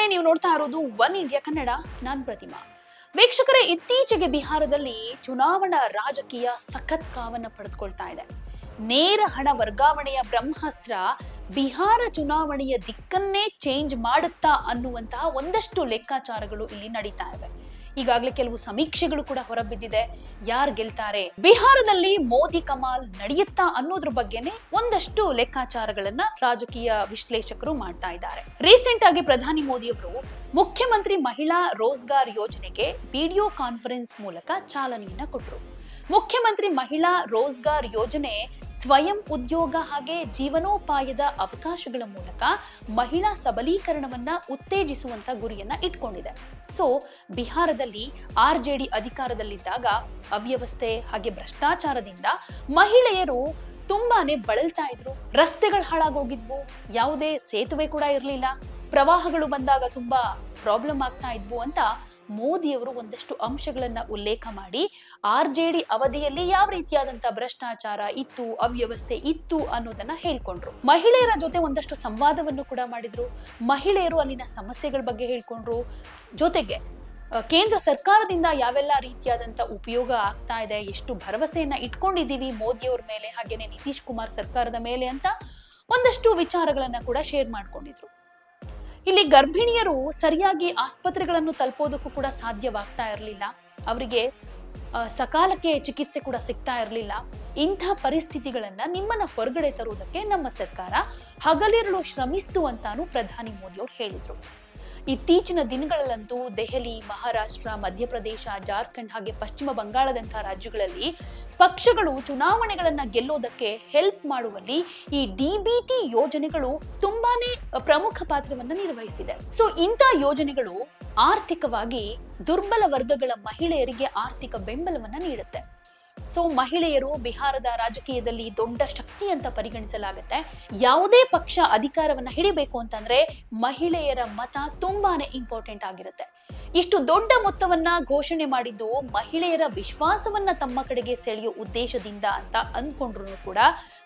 ನಮಸ್ತೆ ನೀವು ನೋಡ್ತಾ ಇರೋದು ಒನ್ ಇಂಡಿಯಾ ಕನ್ನಡ, ನಾನ್ ಪ್ರತಿಮಾ. ವೀಕ್ಷಕರೇ, ಇತ್ತೀಚೆಗೆ ಬಿಹಾರದಲ್ಲಿ ಚುನಾವಣಾ ರಾಜಕೀಯ ಸಖತ್ ಕಾವನ್ನ ಪಡೆದುಕೊಳ್ತಾ ಇದೆ. ನೇರ ಹಣ ವರ್ಗಾವಣೆಯ ಬ್ರಹ್ಮಾಸ್ತ್ರ ಬಿಹಾರ ಚುನಾವಣೆಯ ದಿಕ್ಕನ್ನೇ ಚೇಂಜ್ ಮಾಡುತ್ತಾ ಅನ್ನುವಂತಹ ಒಂದಷ್ಟು ಲೆಕ್ಕಾಚಾರಗಳು ಇಲ್ಲಿ ನಡೀತಾ ಇವೆ. ಈಗಾಗಲೇ ಕೆಲವು ಸಮೀಕ್ಷೆಗಳು ಕೂಡ ಹೊರಬಿದ್ದಿದೆ. ಯಾರು ಗೆಲ್ತಾರೆ? ಬಿಹಾರದಲ್ಲಿ ಮೋದಿ ಕಮಾಲ್ ನಡೆಯುತ್ತಾ ಅನ್ನೋದ್ರ ಬಗ್ಗೆನೇ ಒಂದಷ್ಟು ಲೆಕ್ಕಾಚಾರಗಳನ್ನ ರಾಜಕೀಯ ವಿಶ್ಲೇಷಕರು ಮಾಡ್ತಾ ಇದ್ದಾರೆ. ರೀಸೆಂಟ್ ಆಗಿ ಪ್ರಧಾನಿ ಮೋದಿ ಅವರು ಮುಖ್ಯಮಂತ್ರಿ ಮಹಿಳಾ ರೋಜ್ಗಾರ್ ಯೋಜನೆಗೆ ವಿಡಿಯೋ ಕಾನ್ಫರೆನ್ಸ್ ಮೂಲಕ ಚಾಲನೆಯನ್ನ ಕೊಟ್ಟರು ಮುಖ್ಯಮಂತ್ರಿ ಮಹಿಳಾ ರೋಜ್ಗಾರ್ ಯೋಜನೆ ಸ್ವಯಂ ಉದ್ಯೋಗ ಹಾಗೆ ಜೀವನೋಪಾಯದ ಅವಕಾಶಗಳ ಮೂಲಕ ಮಹಿಳಾ ಸಬಲೀಕರಣವನ್ನ ಉತ್ತೇಜಿಸುವಂತ ಗುರಿಯನ್ನ ಇಟ್ಕೊಂಡಿದೆ. ಸೊ ಬಿಹಾರದಲ್ಲಿ ಆರ್ ಜೆ ಡಿ ಅಧಿಕಾರದಲ್ಲಿದ್ದಾಗ ಅವ್ಯವಸ್ಥೆ ಹಾಗೆ ಭ್ರಷ್ಟಾಚಾರದಿಂದ ಮಹಿಳೆಯರು ತುಂಬಾನೇ ಬಳಲ್ತಾ ಇದ್ರು. ರಸ್ತೆಗಳು ಹಾಳಾಗೋಗಿದ್ವು. ಯಾವುದೇ ಸೇತುವೆ ಕೂಡ ಇರಲಿಲ್ಲ. ಪ್ರವಾಹಗಳು ಬಂದಾಗ ತುಂಬಾ ಪ್ರಾಬ್ಲಮ್ ಆಗ್ತಾ ಇದ್ವು ಅಂತ ಮೋದಿಯವರು ಒಂದಷ್ಟು ಅಂಶಗಳನ್ನ ಉಲ್ಲೇಖ ಮಾಡಿ. ಆರ್ ಜೆ ಡಿ ಅವಧಿಯಲ್ಲಿ ಯಾವ ರೀತಿಯಾದಂತ ಭ್ರಷ್ಟಾಚಾರ ಇತ್ತು, ಅವ್ಯವಸ್ಥೆ ಇತ್ತು ಅನ್ನೋದನ್ನ ಹೇಳ್ಕೊಂಡ್ರು. ಮಹಿಳೆಯರ ಜೊತೆ ಒಂದಷ್ಟು ಸಂವಾದವನ್ನು ಕೂಡ ಮಾಡಿದ್ರು. ಮಹಿಳೆಯರು ಅಲ್ಲಿನ ಸಮಸ್ಯೆಗಳ ಬಗ್ಗೆ ಹೇಳ್ಕೊಂಡ್ರು. ಜೊತೆಗೆ ಕೇಂದ್ರ ಸರ್ಕಾರದಿಂದ ಯಾವೆಲ್ಲ ರೀತಿಯಾದಂತ ಉಪಯೋಗ ಆಗ್ತಾ ಇದೆ, ಎಷ್ಟು ಭರವಸೆಯನ್ನ ಇಟ್ಕೊಂಡಿದ್ದೀವಿ ಮೋದಿಯವ್ರ ಮೇಲೆ, ಹಾಗೇನೆ ನಿತೀಶ್ ಕುಮಾರ್ ಸರ್ಕಾರದ ಮೇಲೆ ಅಂತ ಒಂದಷ್ಟು ವಿಚಾರಗಳನ್ನ ಕೂಡ ಶೇರ್ ಮಾಡ್ಕೊಂಡಿದ್ರು. ಇಲ್ಲಿ ಗರ್ಭಿಣಿಯರು ಸರಿಯಾಗಿ ಆಸ್ಪತ್ರೆಗಳನ್ನು ತಲುಪೋದಕ್ಕೂ ಕೂಡ ಸಾಧ್ಯವಾಗ್ತಾ ಇರಲಿಲ್ಲ. ಅವರಿಗೆ ಸಕಾಲಕ್ಕೆ ಚಿಕಿತ್ಸೆ ಕೂಡ ಸಿಗ್ತಾ ಇರಲಿಲ್ಲ. ಇಂಥ ಪರಿಸ್ಥಿತಿಗಳನ್ನ ನಿಮ್ಮನ್ನ ಹೊರಗಡೆ ತರುವುದಕ್ಕೆ ನಮ್ಮ ಸರ್ಕಾರ ಹಗಲಿರುಳು ಶ್ರಮಿಸ್ತು ಅಂತಾನು ಪ್ರಧಾನಿ ಮೋದಿ ಅವರು ಹೇಳಿದ್ರು. ಇತ್ತೀಚಿನ ದಿನಗಳಲ್ಲಂತೂ ದೆಹಲಿ, ಮಹಾರಾಷ್ಟ್ರ, ಮಧ್ಯಪ್ರದೇಶ, ಜಾರ್ಖಂಡ್ ಹಾಗೆ ಪಶ್ಚಿಮ ಬಂಗಾಳದಂತಹ ರಾಜ್ಯಗಳಲ್ಲಿ ಪಕ್ಷಗಳು ಚುನಾವಣೆಗಳನ್ನ ಗೆಲ್ಲೋದಕ್ಕೆ ಹೆಲ್ಪ್ ಮಾಡುವಲ್ಲಿ ಈ ಡಿಬಿಟಿ ಯೋಜನೆಗಳು ತುಂಬಾನೇ ಪ್ರಮುಖ ಪಾತ್ರವನ್ನ ನಿರ್ವಹಿಸಿದೆ. ಸೊ ಇಂಥ ಯೋಜನೆಗಳು ಆರ್ಥಿಕವಾಗಿ ದುರ್ಬಲ ವರ್ಗಗಳ ಮಹಿಳೆಯರಿಗೆ ಆರ್ಥಿಕ ಬೆಂಬಲವನ್ನ ನೀಡುತ್ತೆ. ಸೊ ಮಹಿಳೆಯರು ಬಿಹಾರದ ರಾಜಕೀಯದಲ್ಲಿ ದೊಡ್ಡ ಶಕ್ತಿ ಅಂತ ಪರಿಗಣಿಸಲಾಗುತ್ತೆ. ಯಾವುದೇ ಪಕ್ಷ ಅಧಿಕಾರವನ್ನ ಹಿಡಿಬೇಕು ಅಂತಂದ್ರೆ ಮಹಿಳೆಯರ ಮತ ತುಂಬಾನೇ ಇಂಪಾರ್ಟೆಂಟ್ ಆಗಿರುತ್ತೆ. ಇಷ್ಟು ದೊಡ್ಡ ಮೊತ್ತವನ್ನ ಘೋಷಣೆ ಮಾಡಿದ್ದು ಮಹಿಳೆಯರ ವಿಶ್ವಾಸವನ್ನ ತಮ್ಮ ಕಡೆಗೆ ಸೆಳೆಯೋ ಉದ್ದೇಶದಿಂದ ಅಂತ ಅಂದ್ಕೊಂಡ್ರು ಕೂಡ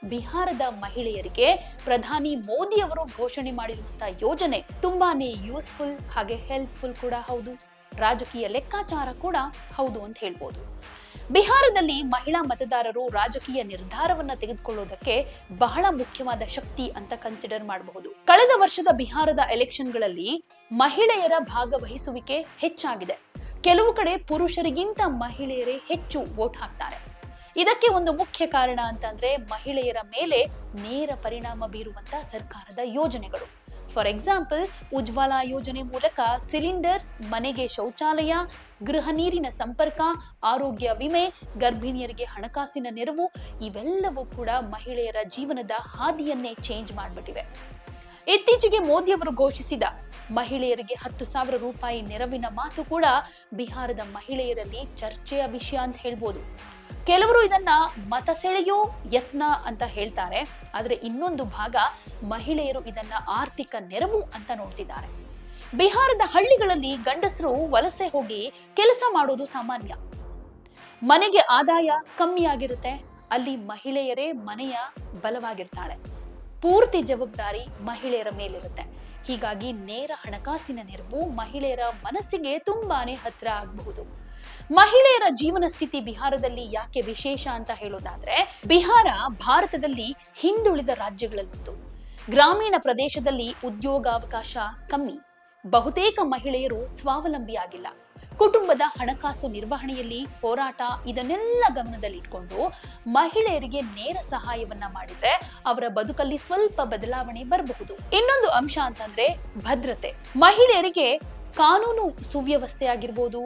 ಬಿಹಾರದ ಮಹಿಳೆಯರಿಗೆ ಪ್ರಧಾನಿ ಮೋದಿ ಅವರು ಘೋಷಣೆ ಮಾಡಿರುವಂತಹ ಯೋಜನೆ ತುಂಬಾನೇ ಯೂಸ್ಫುಲ್ ಹಾಗೆ ಹೆಲ್ಪ್ಫುಲ್ ಕೂಡ ಹೌದು. ರಾಜಕೀಯ ಲೆಕ್ಕಾಚಾರ ಕೂಡ ಹೌದು ಅಂತ ಹೇಳ್ಬೋದು. ಬಿಹಾರದಲ್ಲಿ ಮಹಿಳಾ ಮತದಾರರು ರಾಜಕೀಯ ನಿರ್ಧಾರವನ್ನ ತೆಗೆದುಕೊಳ್ಳೋದಕ್ಕೆ ಬಹಳ ಮುಖ್ಯವಾದ ಶಕ್ತಿ ಅಂತ ಕನ್ಸಿಡರ್ ಮಾಡಬಹುದು. ಕಳೆದ ವರ್ಷದ ಬಿಹಾರದ ಎಲೆಕ್ಷನ್ಗಳಲ್ಲಿ ಮಹಿಳೆಯರ ಭಾಗವಹಿಸುವಿಕೆ ಹೆಚ್ಚಾಗಿದೆ. ಕೆಲವು ಕಡೆ ಪುರುಷರಿಗಿಂತ ಮಹಿಳೆಯರೇ ಹೆಚ್ಚು ವೋಟ್ ಹಾಕ್ತಾರೆ. ಇದಕ್ಕೆ ಒಂದು ಮುಖ್ಯ ಕಾರಣ ಅಂತಂದ್ರೆ ಮಹಿಳೆಯರ ಮೇಲೆ ನೇರ ಪರಿಣಾಮ ಬೀರುವಂತ ಸರ್ಕಾರದ ಯೋಜನೆಗಳು. ಫಾರ್ ಎಕ್ಸಾಂಪಲ್ ಉಜ್ವಲ ಯೋಜನೆ ಮೂಲಕ ಸಿಲಿಂಡರ್, ಮನೆಗೆ ಶೌಚಾಲಯ, ಗೃಹ ನೀರಿನ ಸಂಪರ್ಕ, ಆರೋಗ್ಯ ವಿಮೆ, ಗರ್ಭಿಣಿಯರಿಗೆ ಹಣಕಾಸಿನ ನೆರವು ಇವೆಲ್ಲವೂ ಕೂಡ ಮಹಿಳೆಯರ ಜೀವನದ ಹಾದಿಯನ್ನೇ ಚೇಂಜ್ ಮಾಡಿಬಿಟ್ಟಿವೆ. ಇತ್ತೀಚೆಗೆ ಮೋದಿಯವರು ಘೋಷಿಸಿದ ಮಹಿಳೆಯರಿಗೆ ಹತ್ತು ಸಾವಿರ ರೂಪಾಯಿ ನೆರವಿನ ಮಾತು ಕೂಡ ಬಿಹಾರದ ಮಹಿಳೆಯರಲ್ಲಿ ಚರ್ಚೆಯ ವಿಷಯ ಅಂತ ಹೇಳ್ಬೋದು. ಕೆಲವರು ಇದನ್ನ ಮತ ಸೆಳೆಯೋ ಯತ್ನ ಅಂತ ಹೇಳ್ತಾರೆ, ಆದರೆ ಇನ್ನೊಂದು ಭಾಗ ಮಹಿಳೆಯರು ಇದನ್ನ ಆರ್ಥಿಕ ನೆರವು ಅಂತ ನೋಡ್ತಿದ್ದಾರೆ. ಬಿಹಾರದ ಹಳ್ಳಿಗಳಲ್ಲಿ ಗಂಡಸರು ವಲಸೆ ಹೋಗಿ ಕೆಲಸ ಮಾಡೋದು ಸಾಮಾನ್ಯ. ಮನೆಗೆ ಆದಾಯ ಕಮ್ಮಿ ಆಗಿರುತ್ತೆ ಅಲ್ಲಿ ಮಹಿಳೆಯರೇ ಮನೆಯ ಬಲವಾಗಿರ್ತಾಳೆ ಪೂರ್ತಿ ಜವಾಬ್ದಾರಿ ಮಹಿಳೆಯರ ಮೇಲಿರುತ್ತೆ. ಹೀಗಾಗಿ ನೇರ ಹಣಕಾಸಿನ ನೆರವು ಮಹಿಳೆಯರ ಮನಸ್ಸಿಗೆ ತುಂಬಾನೇ ಹತ್ರ ಆಗಬಹುದು. ಮಹಿಳೆಯರ ಜೀವನ ಸ್ಥಿತಿ ಬಿಹಾರದಲ್ಲಿ ಯಾಕೆ ವಿಶೇಷ ಅಂತ ಹೇಳೋದಾದ್ರೆ, ಬಿಹಾರ ಭಾರತದಲ್ಲಿ ಹಿಂದುಳಿದ ರಾಜ್ಯಗಳಲ್ಲಿತ್ತು ಗ್ರಾಮೀಣ ಪ್ರದೇಶದಲ್ಲಿ ಉದ್ಯೋಗಾವಕಾಶ ಕಮ್ಮಿ. ಬಹುತೇಕ ಮಹಿಳೆಯರು ಸ್ವಾವಲಂಬಿಯಾಗಿಲ್ಲ. ಕುಟುಂಬದ ಹಣಕಾಸು ನಿರ್ವಹಣೆಯಲ್ಲಿ ಹೋರಾಟ ಇದನ್ನೆಲ್ಲ ಗಮನದಲ್ಲಿಟ್ಕೊಂಡು ಮಹಿಳೆಯರಿಗೆ ನೇರ ಸಹಾಯವನ್ನ ಮಾಡಿದ್ರೆ ಅವರ ಬದುಕಲ್ಲಿ ಸ್ವಲ್ಪ ಬದಲಾವಣೆ ಬರಬಹುದು. ಇನ್ನೊಂದು ಅಂಶ ಅಂತಂದ್ರೆ ಭದ್ರತೆ. ಮಹಿಳೆಯರಿಗೆ ಕಾನೂನು ಸುವ್ಯವಸ್ಥೆ ಆಗಿರ್ಬೋದು,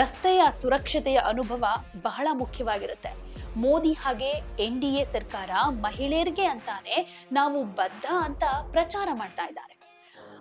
ರಸ್ತೆಯ ಸುರಕ್ಷತೆಯ ಅನುಭವ ಬಹಳ ಮುಖ್ಯವಾಗಿರುತ್ತೆ. ಮೋದಿ ಹಾಗೆ ಎನ್ ಡಿ ಎ ಸರ್ಕಾರ ಮಹಿಳೆಯರಿಗೆ ಅಂತಾನೆ ನಾವು ಬದ್ಧ ಅಂತ ಪ್ರಚಾರ ಮಾಡ್ತಾ ಇದ್ದಾರೆ.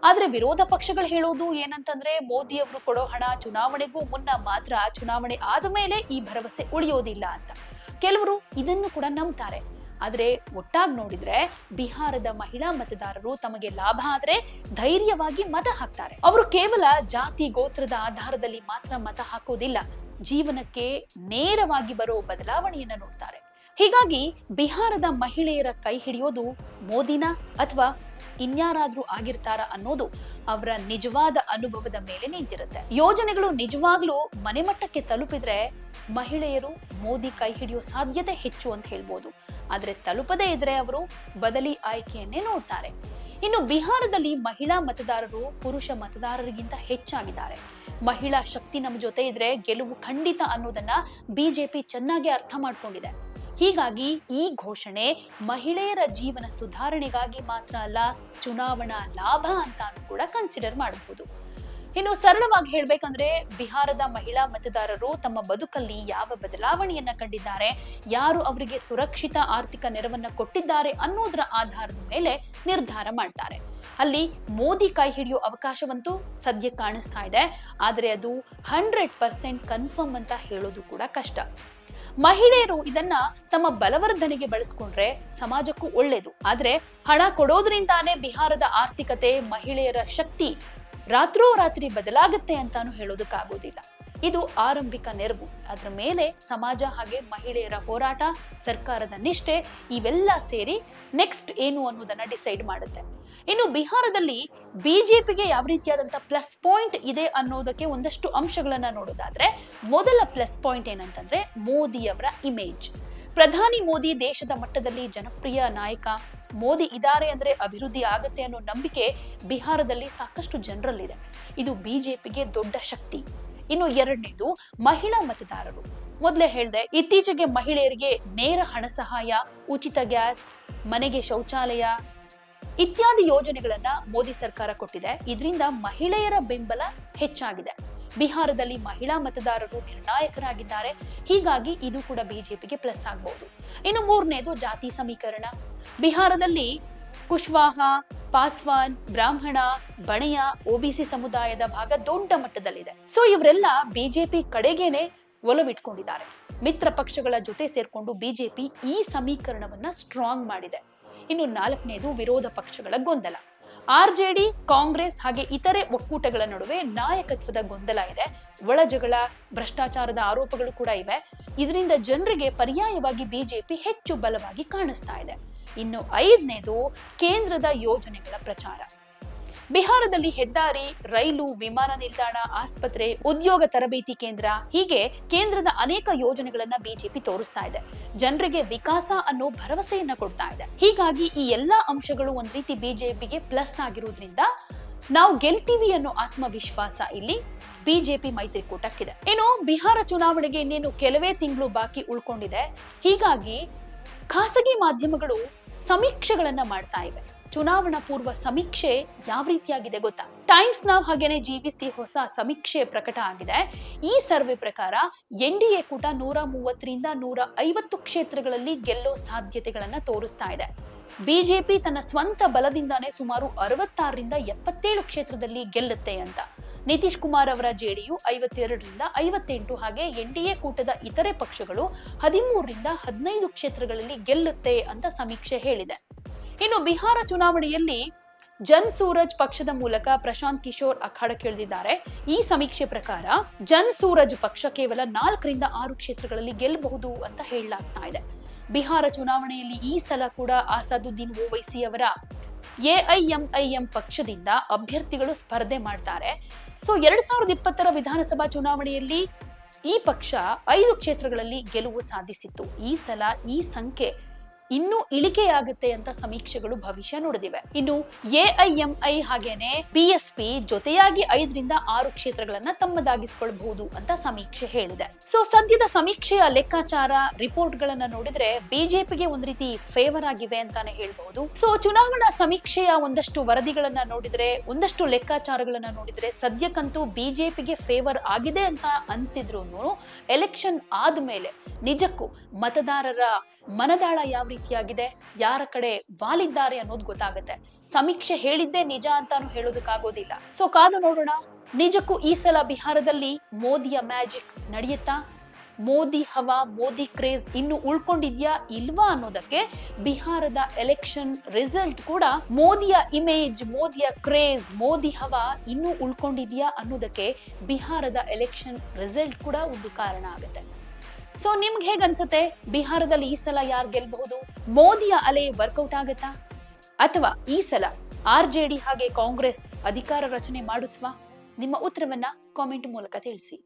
ಆದ್ರೆ ವಿರೋಧ ಪಕ್ಷಗಳು ಹೇಳೋದು ಏನಂತಂದ್ರೆ ಮೋದಿ ಅವರು ಕೊಡೋ ಹಣ ಚುನಾವಣೆಗೂ ಮುನ್ನ ಮಾತ್ರ ಚುನಾವಣೆ ಆದ ಮೇಲೆ ಈ ಭರವಸೆ ಉಳಿಯೋದಿಲ್ಲ ಅಂತ. ಕೆಲವರು ಇದನ್ನು ಕೂಡ ನಂಬ್ತಾರೆ. ಆದ್ರೆ ಒಟ್ಟಾಗಿ ನೋಡಿದ್ರೆ ಬಿಹಾರದ ಮಹಿಳಾ ಮತದಾರರು ತಮಗೆ ಲಾಭ ಆದ್ರೆ ಧೈರ್ಯವಾಗಿ ಮತ ಹಾಕ್ತಾರೆ. ಅವರು ಕೇವಲ ಜಾತಿ ಗೋತ್ರದ ಆಧಾರದಲ್ಲಿ ಮಾತ್ರ ಮತ ಹಾಕೋದಿಲ್ಲ. ಜೀವನಕ್ಕೆ ನೇರವಾಗಿ ಬರೋ ಬದಲಾವಣೆಯನ್ನ ನೋಡ್ತಾರೆ. ಹೀಗಾಗಿ ಬಿಹಾರದ ಮಹಿಳೆಯರ ಕೈ ಹಿಡಿಯೋದು ಮೋದಿನ ಅಥವಾ ಇನ್ಯಾರಾದ್ರೂ ಆಗಿರ್ತಾರ ಅನ್ನೋದು ಅವರ ನಿಜವಾದ ಅನುಭವದ ಮೇಲೆ ನಿಂತಿರುತ್ತೆ. ಯೋಜನೆಗಳು ನಿಜವಾಗ್ಲೂ ಮನೆ ಮಟ್ಟಕ್ಕೆ ತಲುಪಿದ್ರೆ ಮಹಿಳೆಯರು ಮೋದಿ ಕೈ ಹಿಡಿಯೋ ಸಾಧ್ಯತೆ ಹೆಚ್ಚು ಅಂತ ಹೇಳ್ಬೋದು. ಆದ್ರೆ ತಲುಪದೇ ಇದ್ರೆ ಅವರು ಬದಲಿ ಆಯ್ಕೆಯನ್ನೇ ನೋಡ್ತಾರೆ. ಇನ್ನು ಬಿಹಾರದಲ್ಲಿ ಮಹಿಳಾ ಮತದಾರರು ಪುರುಷ ಮತದಾರರಿಗಿಂತ ಹೆಚ್ಚಾಗಿದ್ದಾರೆ. ಮಹಿಳಾ ಶಕ್ತಿ ನಮ್ಮ ಜೊತೆ ಇದ್ರೆ ಗೆಲುವು ಖಂಡಿತ ಅನ್ನೋದನ್ನ ಬಿಜೆಪಿ ಚೆನ್ನಾಗಿ ಅರ್ಥ ಮಾಡ್ಕೊಂಡಿದೆ. ಹೀಗಾಗಿ ಈ ಘೋಷಣೆ ಮಹಿಳೆಯರ ಜೀವನ ಸುಧಾರಣೆಗಾಗಿ ಮಾತ್ರ ಅಲ್ಲ, ಚುನಾವಣಾ ಲಾಭ ಅಂತಾನು ಕೂಡ ಕನ್ಸಿಡರ್ ಮಾಡಬಹುದು. ಇನ್ನು ಸರಳವಾಗಿ ಹೇಳಬೇಕಂದ್ರೆ ಬಿಹಾರದ ಮಹಿಳಾ ಮತದಾರರು ತಮ್ಮ ಬದುಕಲ್ಲಿ ಯಾವ ಬದಲಾವಣೆಯನ್ನ ಕಂಡಿದ್ದಾರೆ, ಯಾರು ಅವರಿಗೆ ಸುರಕ್ಷಿತ ಆರ್ಥಿಕ ನೆರವನ್ನ ಕೊಟ್ಟಿದ್ದಾರೆ ಅನ್ನೋದರ ಆಧಾರದ ಮೇಲೆ ನಿರ್ಧಾರ ಮಾಡ್ತಾರೆ. ಅಲ್ಲಿ ಮೋದಿ ಕೈ ಹಿಡಿಯೋ ಅವಕಾಶವಂತೂ ಸದ್ಯ ಕಾಣಿಸ್ತಾ ಇದೆ, ಆದರೆ ಅದು ಹಂಡ್ರೆಡ್ ಪರ್ಸೆಂಟ್ ಕನ್ಫರ್ಮ್ ಅಂತ ಹೇಳೋದು ಕೂಡ ಕಷ್ಟ. ಮಹಿಳೆಯರು ಇದನ್ನ ತಮ್ಮ ಬಲವರ್ಧನೆಗೆ ಬಳಸ್ಕೊಂಡ್ರೆ ಸಮಾಜಕ್ಕೂ ಒಳ್ಳೇದು. ಆದ್ರೆ ಹಣ ಕೊಡೋದ್ರಿಂದಾನೇ ಬಿಹಾರದ ಆರ್ಥಿಕತೆ ಮಹಿಳೆಯರ ಶಕ್ತಿ ರಾತ್ರೋರಾತ್ರಿ ಬದಲಾಗುತ್ತೆ ಅಂತಾನು ಹೇಳೋದಕ್ಕಾಗೋದಿಲ್ಲ. ಇದು ಆರಂಭಿಕ ನೆರವು. ಅದರ ಮೇಲೆ ಸಮಾಜ ಹಾಗೆ ಮಹಿಳೆಯರ ಹೋರಾಟ, ಸರ್ಕಾರದ ನಿಷ್ಠೆ ಇವೆಲ್ಲ ಸೇರಿ ನೆಕ್ಸ್ಟ್ ಏನು ಅನ್ನೋದನ್ನ ಡಿಸೈಡ್ ಮಾಡುತ್ತೆ. ಇನ್ನು ಬಿಹಾರದಲ್ಲಿ ಬಿಜೆಪಿಗೆ ಯಾವ ರೀತಿಯಾದಂತ ಪ್ಲಸ್ ಪಾಯಿಂಟ್ ಇದೆ ಅನ್ನೋದಕ್ಕೆ ಒಂದಷ್ಟು ಅಂಶಗಳನ್ನ ನೋಡೋದಾದ್ರೆ, ಮೊದಲ ಪ್ಲಸ್ ಪಾಯಿಂಟ್ ಏನಂತಂದ್ರೆ ಮೋದಿಯವರ ಇಮೇಜ್ ಪ್ರಧಾನಿ ಮೋದಿ ದೇಶದ ಮಟ್ಟದಲ್ಲಿ ಜನಪ್ರಿಯ ನಾಯಕ. ಮೋದಿ ಇದ್ದಾರೆ ಅಂದ್ರೆ ಅಭಿವೃದ್ಧಿ ಆಗತ್ತೆ ಅನ್ನೋ ನಂಬಿಕೆ ಬಿಹಾರದಲ್ಲಿ ಸಾಕಷ್ಟು ಜನರಲ್ಲಿದೆ. ಇದು ಬಿಜೆಪಿಗೆ ದೊಡ್ಡ ಶಕ್ತಿ. ಇನ್ನು ಎರಡನೇದು ಮಹಿಳಾ ಮತದಾರರು. ಮೊದಲೇ ಹೇಳ್ದೆ, ಇತ್ತೀಚೆಗೆ ಮಹಿಳೆಯರಿಗೆ ನೇರ ಹಣ ಸಹಾಯ, ಉಚಿತ ಗ್ಯಾಸ್, ಮನೆಗೆ ಶೌಚಾಲಯ ಇತ್ಯಾದಿ ಯೋಜನೆಗಳನ್ನ ಮೋದಿ ಸರ್ಕಾರ ಕೊಟ್ಟಿದೆ. ಇದರಿಂದ ಮಹಿಳೆಯರ ಬೆಂಬಲ ಹೆಚ್ಚಾಗಿದೆ. ಬಿಹಾರದಲ್ಲಿ ಮಹಿಳಾ ಮತದಾರರು ನಿರ್ಣಾಯಕರಾಗಿದ್ದಾರೆ. ಹೀಗಾಗಿ ಇದು ಕೂಡ ಬಿಜೆಪಿಗೆ ಪ್ಲಸ್ ಆಗಬಹುದು ಇನ್ನು ಮೂರನೇದು ಜಾತಿ ಸಮೀಕರಣ. ಬಿಹಾರದಲ್ಲಿ ಕುಶ್ವಾಹ ಪಾಸ್ವಾನ್, ಬ್ರಾಹ್ಮಣ, ಬಣೆಯ ಒಬಿಸಿ ಸಮುದಾಯದ ಭಾಗ ದೊಡ್ಡ ಮಟ್ಟದಲ್ಲಿದೆ. ಸೊ ಇವರೆಲ್ಲ ಬಿಜೆಪಿ ಕಡೆಗೇನೆ ಒಲವಿಟ್ಕೊಂಡಿದ್ದಾರೆ. ಮಿತ್ರ ಪಕ್ಷಗಳ ಜೊತೆ ಸೇರ್ಕೊಂಡು ಬಿಜೆಪಿ ಈ ಸಮೀಕರಣವನ್ನ ಸ್ಟ್ರಾಂಗ್ ಮಾಡಿದೆ. ಇನ್ನು ನಾಲ್ಕನೇದು ವಿರೋಧ ಪಕ್ಷಗಳ ಗೊಂದಲ. ಆರ್ಜೆಡಿ ಕಾಂಗ್ರೆಸ್ ಹಾಗೆ ಇತರೆ ಒಕ್ಕೂಟಗಳ ನಡುವೆ ನಾಯಕತ್ವದ ಗೊಂದಲ ಇದೆ. ಒಳಜಗಳ ಭ್ರಷ್ಟಾಚಾರದ ಆರೋಪಗಳು ಕೂಡ ಇವೆ. ಇದರಿಂದ ಜನರಿಗೆ ಪರ್ಯಾಯವಾಗಿ ಬಿಜೆಪಿ ಹೆಚ್ಚು ಬಲವಾಗಿ ಕಾಣಿಸ್ತಾ ಇದೆ. ಇನ್ನು ಐದನೇದು ಕೇಂದ್ರದ ಯೋಜನೆಗಳ ಪ್ರಚಾರ. ಬಿಹಾರದಲ್ಲಿ ಹೆದ್ದಾರಿ, ರೈಲು, ವಿಮಾನ ನಿಲ್ದಾಣ, ಆಸ್ಪತ್ರೆ, ಉದ್ಯೋಗ ತರಬೇತಿ ಕೇಂದ್ರ ಹೀಗೆ ಕೇಂದ್ರದ ಅನೇಕ ಯೋಜನೆಗಳನ್ನ ಬಿಜೆಪಿ ತೋರಿಸ್ತಾ ಇದೆ. ಜನರಿಗೆ ವಿಕಾಸ ಅನ್ನೋ ಭರವಸೆಯನ್ನ ಕೊಡ್ತಾ ಇದೆ. ಹೀಗಾಗಿ ಈ ಎಲ್ಲಾ ಅಂಶಗಳು ಒಂದ್ ರೀತಿ ಬಿಜೆಪಿಗೆ ಪ್ಲಸ್ ಆಗಿರೋದ್ರಿಂದ ನಾವು ಗೆಲ್ತೀವಿ ಅನ್ನೋ ಆತ್ಮವಿಶ್ವಾಸ ಇಲ್ಲಿ ಬಿಜೆಪಿ ಮೈತ್ರಿಕೂಟಕ್ಕಿದೆ. ಇನ್ನು ಬಿಹಾರ ಚುನಾವಣೆಗೆ ಇನ್ನೇನು ಕೆಲವೇ ತಿಂಗಳು ಬಾಕಿ ಉಳ್ಕೊಂಡಿದೆ. ಹೀಗಾಗಿ ಖಾಸಗಿ ಮಾಧ್ಯಮಗಳು ಸಮೀಕ್ಷೆಗಳನ್ನ ಮಾಡ್ತಾ ಇವೆ. ಚುನಾವಣಾ ಪೂರ್ವ ಸಮೀಕ್ಷೆ ಯಾವ ರೀತಿಯಾಗಿದೆ ಗೊತ್ತಾ? ಟೈಮ್ಸ್ ನಾವ್ ಹಾಗೇನೆ ಜಿವಿಸಿ ಹೊಸ ಸಮೀಕ್ಷೆ ಪ್ರಕಟ ಆಗಿದೆ. ಈ ಸರ್ವೆ ಪ್ರಕಾರ ಎನ್ ಡಿ ಎ ಕೂಟ ನೂರ ಮೂವತ್ತರಿಂದ ನೂರ ಐವತ್ತು ಕ್ಷೇತ್ರಗಳಲ್ಲಿ ಗೆಲ್ಲೋ ಸಾಧ್ಯತೆಗಳನ್ನ ತೋರಿಸ್ತಾ ಇದೆ. ಬಿಜೆಪಿ ತನ್ನ ಸ್ವಂತ ಬಲದಿಂದಾನೇ ಸುಮಾರು ಅರವತ್ತಾರರಿಂದ ಎಪ್ಪತ್ತೇಳು ಕ್ಷೇತ್ರದಲ್ಲಿ ಗೆಲ್ಲುತ್ತೆ ಅಂತ. ನಿತೀಶ್ ಕುಮಾರ್ ಅವರ ಜೆಡಿಯು ಐವತ್ತೆರಡರಿಂದ ಐವತ್ತೆಂಟು ಹಾಗೆ ಎನ್ ಡಿ ಎ ಕೂಟದ ಇತರೆ ಪಕ್ಷಗಳು ಹದಿಮೂರರಿಂದ ಹದಿನೈದು ಕ್ಷೇತ್ರಗಳಲ್ಲಿ ಗೆಲ್ಲುತ್ತೆ ಅಂತ ಸಮೀಕ್ಷೆ ಹೇಳಿದೆ. ಇನ್ನು ಬಿಹಾರ ಚುನಾವಣೆಯಲ್ಲಿ ಜನ್ ಸೂರಜ್ ಪಕ್ಷದ ಮೂಲಕ ಪ್ರಶಾಂತ್ ಕಿಶೋರ್ ಅಖಾಡಕ್ಕಿಳಿದಿದ್ದಾರೆ ಈ ಸಮೀಕ್ಷೆ ಪ್ರಕಾರ ಜನ್ ಸೂರಜ್ ಪಕ್ಷ ಕೇವಲ ನಾಲ್ಕರಿಂದ ಆರು ಕ್ಷೇತ್ರಗಳಲ್ಲಿ ಗೆಲ್ಲಬಹುದು ಅಂತ ಹೇಳಲಾಗ್ತಾ ಇದೆ. ಬಿಹಾರ ಚುನಾವಣೆಯಲ್ಲಿ ಈ ಸಲ ಕೂಡ ಆಸಾದುದ್ದೀನ್ ಓವೈಸಿ ಅವರ ಎಐಎಂಐಎಂ ಪಕ್ಷದಿಂದ ಅಭ್ಯರ್ಥಿಗಳು ಸ್ಪರ್ಧೆ ಮಾಡ್ತಾರೆ. ಸೊ ಎರಡ್ ಸಾವಿರದ ಇಪ್ಪತ್ತರ ವಿಧಾನಸಭಾ ಚುನಾವಣೆಯಲ್ಲಿ ಈ ಪಕ್ಷ ಐದು ಕ್ಷೇತ್ರಗಳಲ್ಲಿ ಗೆಲುವು ಸಾಧಿಸಿತ್ತು. ಈ ಸಲ ಈ ಸಂಖ್ಯೆ ಇನ್ನೂ ಇಳಿಕೆಯಾಗುತ್ತೆ ಅಂತ ಸಮೀಕ್ಷೆಗಳು ಭವಿಷ್ಯ ನುಡಿದಿವೆ. ಇನ್ನು ಎಐಎಂಐ ಹಾಗೇನೆ ಬಿಎಸ್ಪಿ ಜೊತೆಯಾಗಿ ಐದರಿಂದ ಆರು ಕ್ಷೇತ್ರಗಳನ್ನ ತಮ್ಮದಾಗಿಸಿಕೊಳ್ಳಬಹುದು ಅಂತ ಸಮೀಕ್ಷೆ ಹೇಳಿದೆ. ಸೊ ಸದ್ಯದ ಸಮೀಕ್ಷೆಯ ಲೆಕ್ಕಾಚಾರ ರಿಪೋರ್ಟ್ ಗಳನ್ನ ನೋಡಿದ್ರೆ ಬಿಜೆಪಿಗೆ ಒಂದ್ ರೀತಿ ಫೇವರ್ ಆಗಿವೆ ಅಂತಾನೆ ಹೇಳಬಹುದು. ಸೊ ಚುನಾವಣಾ ಸಮೀಕ್ಷೆಯ ಒಂದಷ್ಟು ವರದಿಗಳನ್ನ ನೋಡಿದ್ರೆ, ಒಂದಷ್ಟು ಲೆಕ್ಕಾಚಾರಗಳನ್ನ ನೋಡಿದ್ರೆ ಸದ್ಯಕ್ಕಂತೂ ಬಿಜೆಪಿಗೆ ಫೇವರ್ ಆಗಿದೆ ಅಂತ ಅನ್ಸಿದ್ರು ಎಲೆಕ್ಷನ್ ಆದ್ಮೇಲೆ ನಿಜಕ್ಕೂ ಮತದಾರರ ಮನದಾಳ ಯಾವ ರೀತಿಯಾಗಿದೆ. ಯಾರ ಕಡೆ ವಾಲಿದ್ದಾರೆ ಅನ್ನೋದು ಗೊತ್ತಾಗುತ್ತೆ. ಸಮೀಕ್ಷೆ ಹೇಳಿದ್ದೇ ನಿಜ ಅಂತಾನು ಹೇಳೋದಕ್ಕಾಗೋದಿಲ್ಲ. ಸೊ ಕಾದು ನೋಡೋಣ. ನಿಜಕ್ಕೂ ಈ ಸಲ ಬಿಹಾರದಲ್ಲಿ ಮೋದಿಯ ಮ್ಯಾಜಿಕ್ ನಡೆಯುತ್ತಾ? ಮೋದಿ ಹವಾ, ಮೋದಿ ಕ್ರೇಜ್ ಇನ್ನು ಉಳ್ಕೊಂಡಿದ್ಯಾ ಇಲ್ವಾ ಅನ್ನೋದಕ್ಕೆ ಬಿಹಾರದ ಎಲೆಕ್ಷನ್ ರಿಸಲ್ಟ್ ಕೂಡ ಮೋದಿಯ ಇಮೇಜ್, ಮೋದಿಯ ಕ್ರೇಜ್, ಮೋದಿ ಹವಾ ಇನ್ನೂ ಉಳ್ಕೊಂಡಿದ್ಯಾ ಅನ್ನೋದಕ್ಕೆ ಬಿಹಾರದ ಎಲೆಕ್ಷನ್ ರಿಸಲ್ಟ್ ಕೂಡ ಒಂದು ಕಾರಣ ಆಗುತ್ತೆ. ಸೊ ನಿಮ್ಗೆ ಹೇಗ್ ಅನ್ಸುತ್ತೆ? ಬಿಹಾರದಲ್ಲಿ ಈ ಸಲ ಯಾರು ಗೆಲ್ಬಹುದು? ಮೋದಿಯ ಅಲೆ ವರ್ಕೌಟ್ ಆಗತ್ತಾ? ಅಥವಾ ಈ ಸಲ ಆರ್ಜೆಡಿ ಹಾಗೆ ಕಾಂಗ್ರೆಸ್ ಅಧಿಕಾರ ರಚನೆ ಮಾಡುತ್ತಾ ನಿಮ್ಮ ಉತ್ತರವನ್ನ ಕಾಮೆಂಟ್ ಮೂಲಕ ತಿಳಿಸಿ.